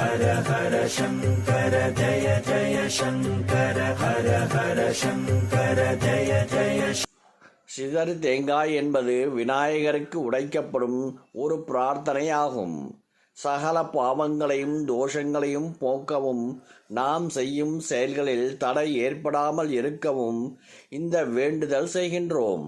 ஹர ஹர சங்கர ஜய ஜய சங்கர ஹர ஹர சங்கர ஜய ஜய சிதறு தேங்காய் என்பது விநாயகருக்கு உடைக்கப்படும் ஒரு பிரார்த்தனையாகும். சகல பாவங்களையும் தோஷங்களையும் போக்கவும் நாம் செய்யும் செயல்களில் தடை ஏற்படாமல் இருக்கவும் இந்த வேண்டுதல் செய்கின்றோம்.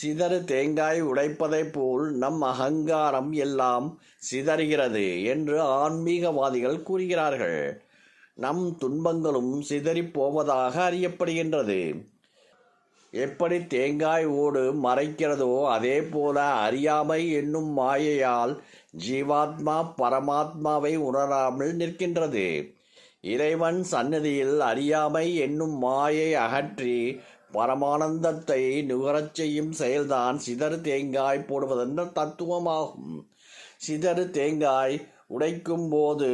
சிதறு தேங்காய் உடைப்பதைப் போல் நம் அகங்காரம் எல்லாம் சிதறுகிறது என்று ஆன்மீகவாதிகள் கூறுகிறார்கள். நம் துன்பங்களும் சிதறிப் போவதாக அறியப்படுகின்றது. எப்படி தேங்காய் ஓடு மறைக்கிறதோ அதே போல அறியாமை என்னும் மாயையால் ஜீவாத்மா பரமாத்மாவை உணராமல் நிற்கின்றது. இறைவன் சந்நிதியில் அறியாமை என்னும் மாயை அகற்றி பரமானந்தத்தை நுகரச் செய்யும் செயல்தான் சிதறு தேங்காய் போடுவதென்ற தத்துவமாகும். சிதறு தேங்காய் உடைக்கும் போது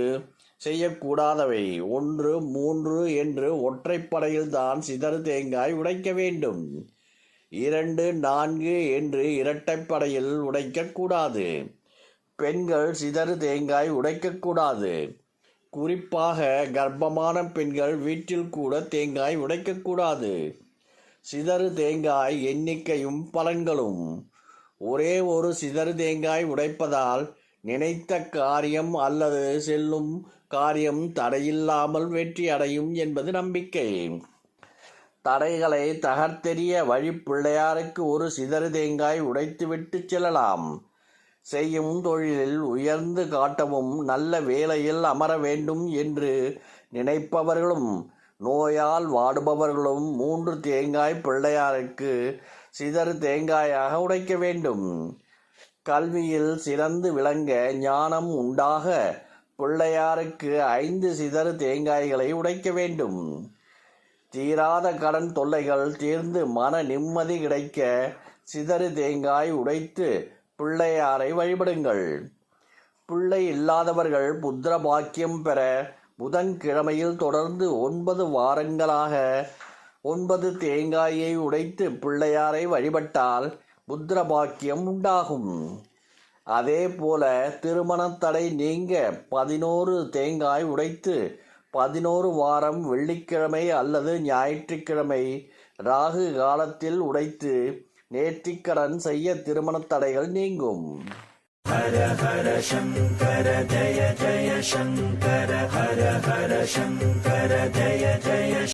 செய்யக்கூடாதவை. ஒன்று மூன்று என்று ஒற்றைப்படையில் தான் சிதறு தேங்காய் உடைக்க வேண்டும். இரண்டு நான்கு என்று இரட்டைப்படையில் உடைக்கக்கூடாது பெண்கள் சிதறு தேங்காய் உடைக்கக்கூடாது குறிப்பாக கர்ப்பமான பெண்கள் வீட்டில் கூட தேங்காய் உடைக்கக்கூடாது சிதறு தேங்காய் எண்ணிக்கையும் பலன்களும். ஒரே ஒரு சிதறு தேங்காய் உடைப்பதால் நினைத்த காரியம் அல்லது செல்லும் காரியம் தடையில்லாமல் வெற்றி அடையும் என்பது நம்பிக்கை. தடைகளை தகர்த்தெறிய வழி பிள்ளையாருக்கு ஒரு சிதறு தேங்காய் உடைத்துவிட்டு செல்லலாம். செய்யும் தொழிலில் உயர்ந்து காட்டவும் நல்ல வேலையில் அமர வேண்டும் என்று நினைப்பவர்களும் நோயால் வாடுபவர்களும் மூன்று தேங்காய் பிள்ளையாருக்கு சிதறு தேங்காயாக உடைக்க வேண்டும். கல்வியில் சிறந்து விளங்க ஞானம் உண்டாக பிள்ளையாருக்கு ஐந்து சிதறு தேங்காய்களை உடைக்க வேண்டும். தீராத கடன் தொல்லைகள் தீர்ந்து மன நிம்மதி கிடைக்க சிதறு தேங்காய் உடைத்து பிள்ளையாரை வழிபடுங்கள். பிள்ளை இல்லாதவர்கள் புத்திர பாக்கியம் பெற புதன்கிழமையில் தொடர்ந்து ஒன்பது வாரங்களாக ஒன்பது தேங்காயை உடைத்து பிள்ளையாரை வழிபட்டால் புத்திர பாக்கியம் உண்டாகும். அதே போல திருமணத் தடை நீங்க பதினோரு தேங்காய் உடைத்து பதினோரு வாரம் வெள்ளிக்கிழமை அல்லது ஞாயிற்றுக்கிழமை ராகு காலத்தில் உடைத்து நேர்த்திக்கடன் செய்ய திருமணத் தடைகள் நீங்கும். ஹர ஹர சங்கர ஜய ஜய சங்கர ஹர ஹர சங்கர ஜய ஜய